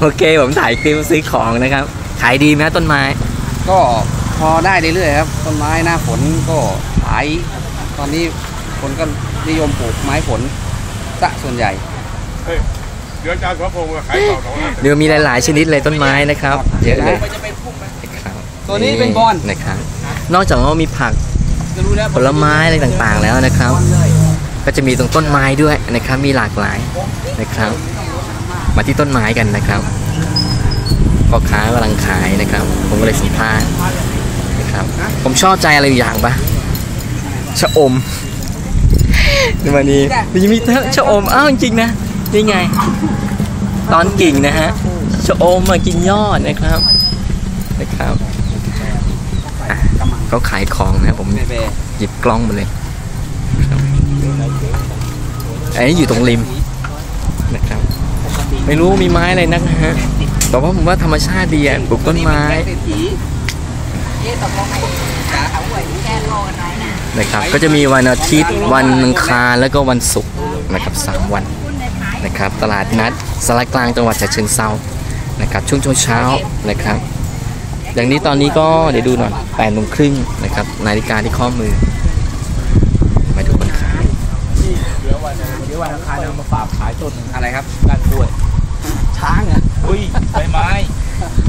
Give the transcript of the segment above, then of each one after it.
โอเคผมถ่ายคลิปซื้อของนะครับ ขายดีไหมต้นไม้ ก็พอได้เรื่อยๆครับ ต้นไม้หน้าฝนก็ขาย ตอนนี้คนก็นิยมปลูกไม้ผลซะส่วนใหญ่เฮ้ยเดี๋ยวอาจารย์สมพงศ์มาขายต่อสองห้าสิบเดี๋ยวมีหลาย ๆ ชนิดเลยต้นไม้นะครับ เยอะเลยครับตัวนี้เป็นบอนนะครับ นอกจากว่ามีผักจะรู้แล้วผลไม้อะไรต่างๆแล้วนะครับ ก็จะมีตรงต้นไม้ด้วยนะครับ มีหลากหลายนะครับ มาที่ต้นไม้กันนะครับพ่อค้ากำลังขายนะครับ ผมก็เลยสัมภาษณ์นะครับ ผมชอบใจอะไรอย่างปะชะอมดูมานี่มันมีชะอมอ้าวจริงนะนี่ไง ตอนกิ่งนะฮะชะอมมากินยอดนะครับนะครับเขาขายของนะผมหยิบกล้องมาเลยครับอันนี้อยู่ตรงริมนะครับ ไม่รู้มีไม้อะไรนักนะฮะแต่ว่าผมว่าธรรมชาติดีอะปลูกต้นไม้เศรษฐีนะครับก็จะมีวันอาทิตย์วันอังคารแล้วก็วันศุกร์นะครับสามวันนะครับ ตลาดนัดสารกลางจังหวัดฉะเชิงเซานะครับช่วงเช้าๆนะครับ อย่างนี้ตอนนี้ก็เดี๋ยวดูหน่อยแปดโมงครึ่งนะครับนาฬิกาที่ข้อมือมาดูคนขายเดี๋ยววันนอังคารเอามาฝากขายต้นอะไรครับก้านกล้วย ช้างอะอุ้ยใบไม้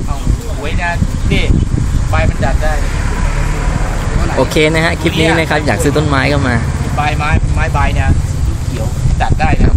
เอาไว้นะนี่ใบมันดัดได้โอเคนะฮะคลิปนี้นะครับอยากซื้อต้นไม้ก็มา ใบไม้ไม้ใบเนี่ยสีเขียวดัดได้นะ